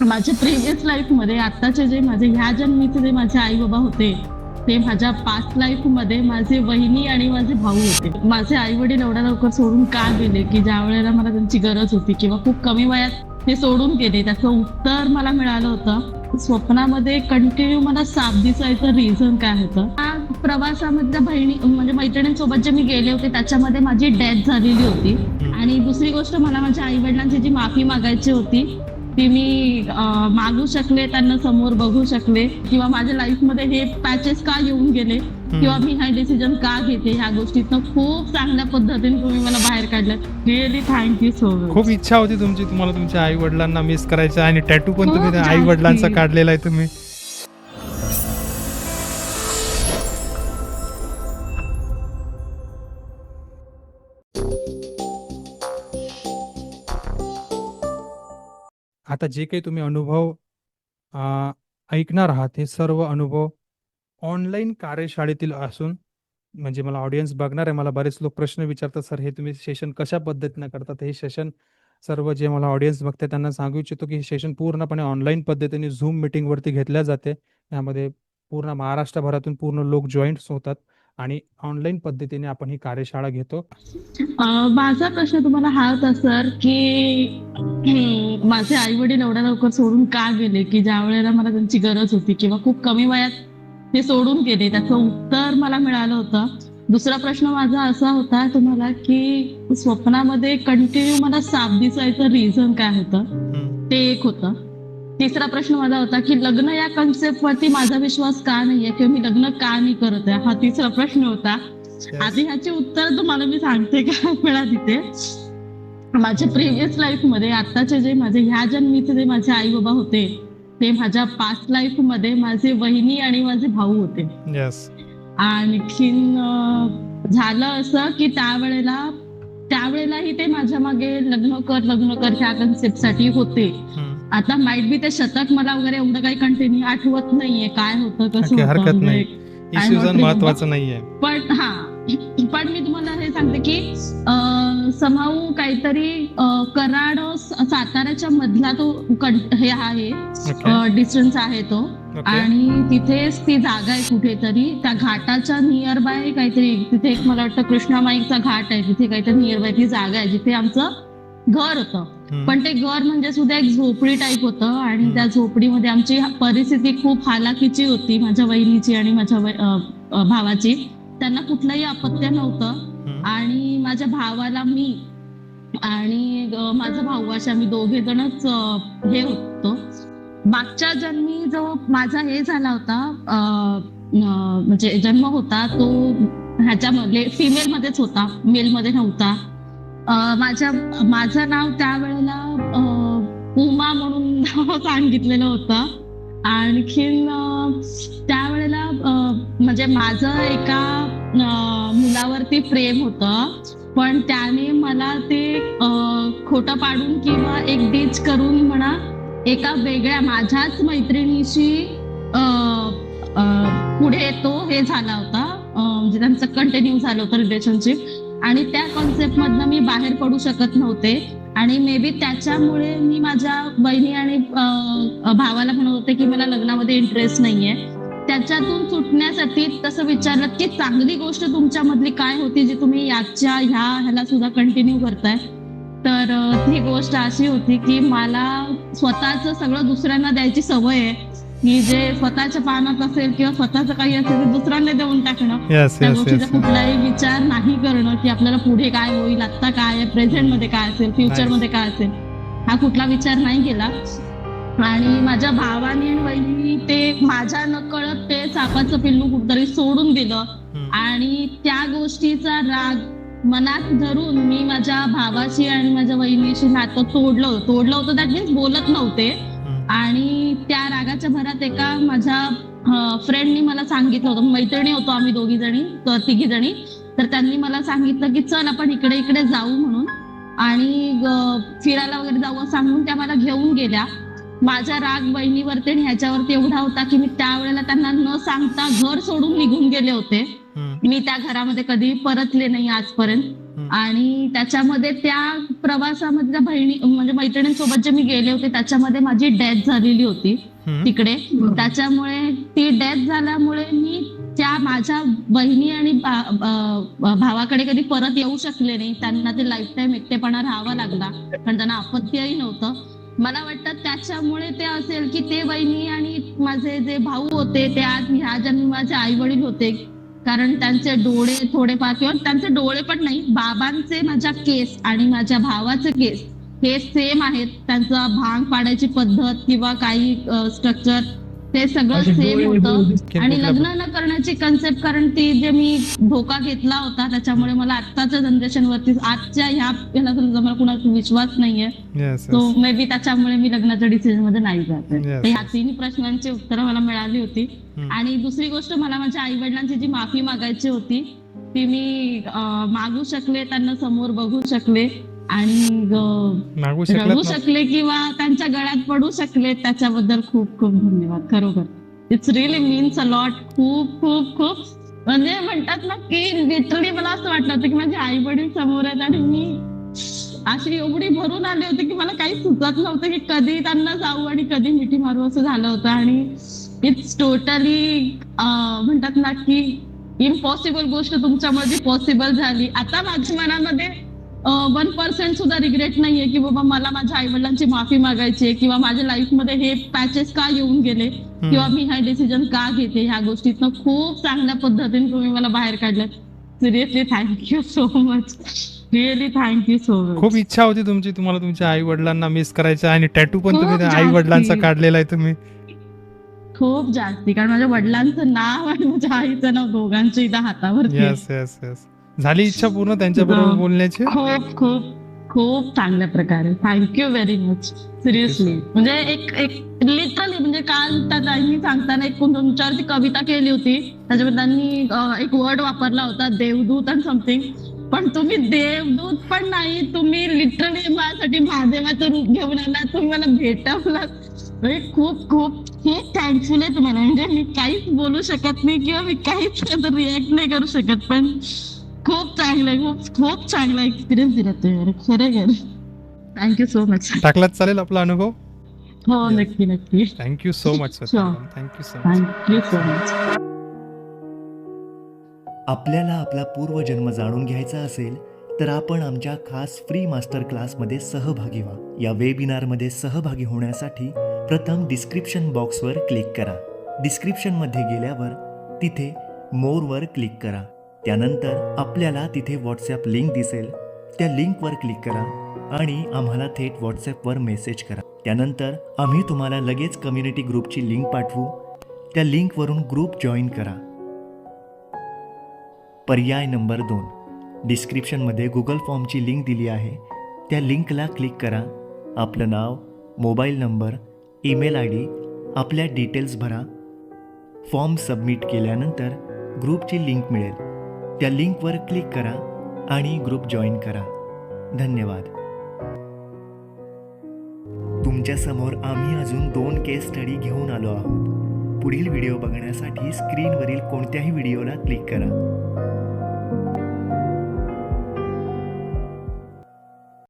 माझ्या प्रिव्हियस लाईफमध्ये आताचे जे माझे ह्या जन्मीचे जे माझे आई बाबा होते ते माझ्या पास्ट लाईफमध्ये माझे वहिनी आणि माझे भाऊ होते. माझे आई वडील एवढ्या लवकर सोडून का गेले? की ज्या वेळेला मला त्यांची गरज होती किंवा खूप कमी वयात ते सोडून गेले त्याचं उत्तर मला मिळालं होतं. स्वप्नामध्ये कंटिन्यू मला साथ दिसायचं रिझन काय होतं? त्या प्रवासामधल्या बहिणी म्हणजे मैत्रिणींसोबत जे मी गेले होते त्याच्यामध्ये माझी डेथ झालेली होती. आणि दुसरी गोष्ट मला माझ्या आई वडिलांची जी माफी मागायची होती ती मी मागू शकले त्यांना समोर बघू शकले किंवा माझ्या लाईफमध्ये हे पॅचेस का येऊन गेले किंवा मी हा डिसिजन का घेते ह्या गोष्टीतनं खूप चांगल्या पद्धतीने तुम्ही मला बाहेर काढलं. रिअली थँक्यू सो मच खूप इच्छा होती तुमची तुम्हाला तुमच्या आई वडिलांना मिस करायचं आणि टॅटू पण तुम्ही आई वडिलांचा. काढलेला आहे तुम्ही. आता जे काही तुम्ही अनुभव ऐकणार आहात हे सर्व अनुभव ऑनलाईन कार्यशाळेतील असून म्हणजे मला ऑडियन्स बघणार आहे मला बरेच लोक प्रश्न विचारतात सर हे तुम्ही सेशन कशा पद्धतीनं करतात हे सेशन सर्व जे मला ऑडियन्स बघते त्यांना सांगू इच्छितो की हे सेशन पूर्णपणे ऑनलाईन पद्धतीने झूम मिटिंगवरती घेतल्या जाते. यामध्ये पूर्ण महाराष्ट्रभरातून पूर्ण लोक जॉईंट्स होतात. आणि ऑनलाईन पद्धतीने आपण ही कार्यशाळा घेतो. माझा प्रश्न तुम्हाला हा होता सर की माझे आई वडील एवढ्या लवकर सोडून का गेले? की ज्या वेळेला मला त्यांची गरज होती किंवा खूप कमी वयात ते सोडून गेले त्याचं उत्तर मला मिळालं होतं. दुसरा प्रश्न माझा असा होता तुम्हाला की स्वप्नामध्ये कंटिन्यू मला साथ दिसायचं रिझन काय होतं? ते एक होतं. तिसरा प्रश्न माझा होता की लग्न या कन्सेप्ट वरती माझा विश्वास का नाहीये? किंवा मी लग्न का नाही करत आहे? हा तिसरा प्रश्न होता. आधी ह्याचे उत्तर तुम्हाला मी सांगते का? वेळा तिथे माझ्या प्रिव्हियस लाईफमध्ये आताचे जे माझे ह्या जन्मीचे जे माझे आई बाबा होते ते माझ्या पास्ट लाईफमध्ये माझे वहिनी आणि माझे भाऊ होते. आणखीन झालं असं की त्यावेळेला त्यावेळेलाही ते माझ्या मागे लग्न कर लग्न कर ह्या कन्सेप्टसाठी होते. आता माइट बी ते शतक मला वगैरे एवढं काही कंटिन्यू आठवत नाहीये काय होतं कसं हरकत म्हणजे नाही. not महत्वाचं नाहीये. पण हा पण मी तुम्हाला हे सांगते की समाऊ काहीतरी कराड साताऱ्याच्या मधला तो हे आहे डिस्टन्स आहे तो. आणि तिथेच ती जागा आहे कुठेतरी त्या घाटाच्या नियर बाय काहीतरी तिथे एक मला वाटतं कृष्णामाईचा घाट आहे तिथे काहीतरी नियर बाय ती जागा आहे जिथे आमचं घर होतं. पण ते घर म्हणजे सुद्धा एक झोपडी टाईप होतं आणि त्या झोपडीमध्ये आमची परिस्थिती खूप हालाकीची होती. माझ्या वहिनीची आणि माझ्या भावाची. त्यांना कुठलंही अपत्य नव्हतं. आणि माझ्या भावाला मी आणि माझा भाऊ असे आम्ही दोघे जणच हे होतो. मागच्या जन्मी जो माझा हे झाला होता म्हणजे जन्म होता तो ह्याच्यामध्ये फिमेल मध्येच होता. मेल मध्ये नव्हता. माझ्या माझं नाव त्यावेळेला उमा म्हणून सांगितलेलं होतं. आणखीन त्यावेळेला म्हणजे माझं एका मुलावरती प्रेम होतं. पण त्याने मला ते खोटं पाडून किंवा एक डीच करून म्हणा एका वेगळ्या माझ्याच मैत्रिणीशी पुढे तो हे झाला होता. म्हणजे त्यांचं कंटिन्यू झालं होतं रिलेशनशिप आणि त्या कॉन्सेप्ट मधनं मी बाहेर पडू शकत नव्हते. आणि मे बी त्याच्यामुळे मी माझ्या बहिणी आणि भावाला म्हणत होते की मला लग्नामध्ये इंटरेस्ट नाहीये. त्याच्यातून सुटण्यासाठी तसं विचारलं की चांगली गोष्ट तुमच्यामधली काय होती जी तुम्ही याच्या ह्या ह्याला सुद्धा कंटिन्यू करताय? तर ती गोष्ट अशी होती की मला स्वतःच सगळं दुसऱ्यांना द्यायची सवय आहे. की जे स्वतःच्या पानात असेल किंवा स्वतःच काही असेल ते दुसऱ्यांना देऊन टाकणं. त्या गोष्टीचा कुठलाही विचार नाही करणं की आपल्याला पुढे काय होईल आता काय आहे प्रेझेंटमध्ये काय असेल फ्युचरमध्ये काय असेल हा कुठला विचार नाही केला. आणि माझ्या भावाने आणि वहिनी ते माझ्या नकळत ते सापाचं पिल्लू कुठतरी सोडून दिलं. आणि त्या गोष्टीचा राग मनात धरून मी माझ्या भावाशी आणि माझ्या वहिनीशी नातं तोडलं. तोडलं होतं दॅट मीन्स बोलत नव्हते. आणि त्या रागाच्या भरात एका माझ्या फ्रेंडनी मला सांगितलं होतं. मैत्रिणी होतो आम्ही दोघी जणी तर तिघी जणी. तर त्यांनी मला सांगितलं की चल आपण इकडे इकडे जाऊ म्हणून. आणि फिरायला वगैरे जाऊ सांगून त्या मला घेऊन गेल्या. माझा राग बहिणीवरती आणि ह्याच्यावरती एवढा होता की मी त्यावेळेला त्यांना न सांगता घर सोडून निघून गेले होते. मी त्या घरामध्ये कधी परतले नाही आजपर्यंत. आणि त्याच्यामध्ये त्या प्रवासामध्ये त्या बहिणी म्हणजे मैत्रिणींसोबत जे मी गेले होते त्याच्यामध्ये माझी डेथ झालेली होती. तिकडे. त्याच्यामुळे ती डेथ झाल्यामुळे मी त्या माझ्या बहिणी आणि भावाकडे कधी परत येऊ शकले नाही. त्यांना ते लाईफ टाईम एकटेपणा राहावा लागला. कारण त्यांना अपत्यही नव्हतं. मला वाटतं त्याच्यामुळे ते असेल की ते बहिणी आणि माझे जे भाऊ होते ते आज ह्या जन्मी माझे आई वडील होते. कारण त्यांचे डोळे थोडेफार किंवा त्यांचे डोळे पण नाही बाबांचे माझ्या केस आणि माझ्या भावाचे केस हे सेम आहेत. त्यांचा भांग पाडायची पद्धत किंवा काही स्ट्रक्चर ते सगळं सेम होतं. आणि लग्न न करण्याची कन्सेप्ट कारण ती जे मी धोका घेतला होता त्याच्यामुळे मला आत्ताच्या जनरेशन वरती आजच्या ह्या मला कुणाचा विश्वास नाहीये सो yes. मे बी त्याच्यामुळे मी लग्नाच्या डिसिजनमध्ये नाही जात. ह्या तिन्ही प्रश्नांची उत्तरं मला मिळाली होती. आणि दुसरी गोष्ट मला माझ्या आई वडिलांची जी माफी मागायची होती ती मी मागू शकले त्यांना समोर बघू शकले. आणि ना? शकले किंवा त्यांच्या गळ्यात पडू शकले त्याच्याबद्दल खूप खूप धन्यवाद. खरोखर. It's really means a lot खूप खूप खूप. म्हणजे म्हणतात ना की लिटरली मला असं वाटलं होतं की माझे आई वडील समोर आहेत आणि मी अशी एवढी भरून आले होते की मला काही सुचत नव्हतं की कधी त्यांना जाऊ आणि कधी मिठी मारू असं झालं होतं. आणि इट्स टोटली म्हणतात ना की इम्पॉसिबल गोष्ट तुमच्यामध्ये पॉसिबल झाली. आता माझ्या मनामध्ये वन पर्सेंट सुद्धा रिग्रेट नाहीये की बाबा मला माझ्या आई वडिलांची माफी मागायची आहे किंवा माझ्या लाईफमध्ये हे पॅचेस का येऊन गेले? किंवा मी हा डिसिजन का घेते ह्या गोष्टीतनं खूप चांगल्या पद्धतीने तुम्ही मला बाहेर काढलं. Seriously thank you so much really thank you so much खूप इच्छा होती तुमची तुम्हाला तुमच्या आई वडिलांना मिस करायचं आणि टॅटू पण तुम्ही आई वडिलांचा. काढलेला आहे तुम्ही. खूप जास्ती कारण माझ्या वडिलांचं नाव आणि माझ्या आईचं नाव दोघांच्या इथं हातावरती आहे. येस येस येस झाली इच्छा पूर्ण त्यांच्या बरोबर. बोलण्याची? खूप खूप खूप चांगल्या प्रकारे. थँक्यू व्हेरी मच सिरियसली म्हणजे एक एक लिटरली म्हणजे काल त्या ताईंनी सांगताना एक कोण तुमच्यावरती कविता केली होती. त्याच्यामध्ये त्यांनी एक वर्ड वापरला होता देवदूत आणि समथिंग पण तुम्ही देवदूत पण नाही तुम्ही लिटरली माझ्यासाठी महादेवाचं रूप घेऊन आला तुम्ही मला भेटवलात. म्हणजे खूप खूप खूप थँकफुल आहे तुम्हाला. म्हणजे मी काहीच बोलू शकत नाही किंवा मी काहीच रिॲक्ट नाही करू शकत पण खूप चांगलं आहे, खूप खूप चांगला एक्सपिरियन्स दिला तुम्ही खरं खरं थँक्यू सो मच टाकलात चालेल आपला अनुभव? हो नक्की नक्की. Thank you so much Sure. Thank you so much thank you so much आपल्याला आपला पूर्वजन्म जाणून घ्यायचा असेल तर आपण आमच्या खास फ्री मास्टर क्लासमध्ये सहभागी व्हा. या वेबिनारमध्ये सहभागी होण्यासाठी प्रथम डिस्क्रिप्शन बॉक्सवर क्लिक करा. डिस्क्रिप्शनमध्ये गेल्यावर तिथे मोरवर क्लिक करा. त्यानंतर आपल्याला तिथे व्हॉट्सॲप लिंक दिसेल. त्या लिंकवर क्लिक करा आणि आम्हाला थेट व्हॉट्सॲपवर मेसेज करा. त्यानंतर आम्ही तुम्हाला लगेच कम्युनिटी ग्रुपची लिंक पाठवू. त्या लिंकवरून ग्रुप जॉईन करा. पर्याय नंबर दोन. डिस्क्रिप्शनमध्ये गुगल फॉर्मची लिंक दिली आहे. त्या लिंकला क्लिक करा. आपलं नाव mobile number email I D आपल्या डिटेल्स भरा. फॉर्म सबमिट केल्यानंतर ग्रुपची लिंक मिळेल. त्या लिंकवर क्लिक करा आणि ग्रुप जॉईन करा. धन्यवाद. तुमच्यासमोर आम्ही अजून दोन केस स्टडी घेऊन आलो आहोत. पुढील व्हिडिओ बघण्यासाठी स्क्रीनवरील कोणत्याही व्हिडिओला क्लिक करा.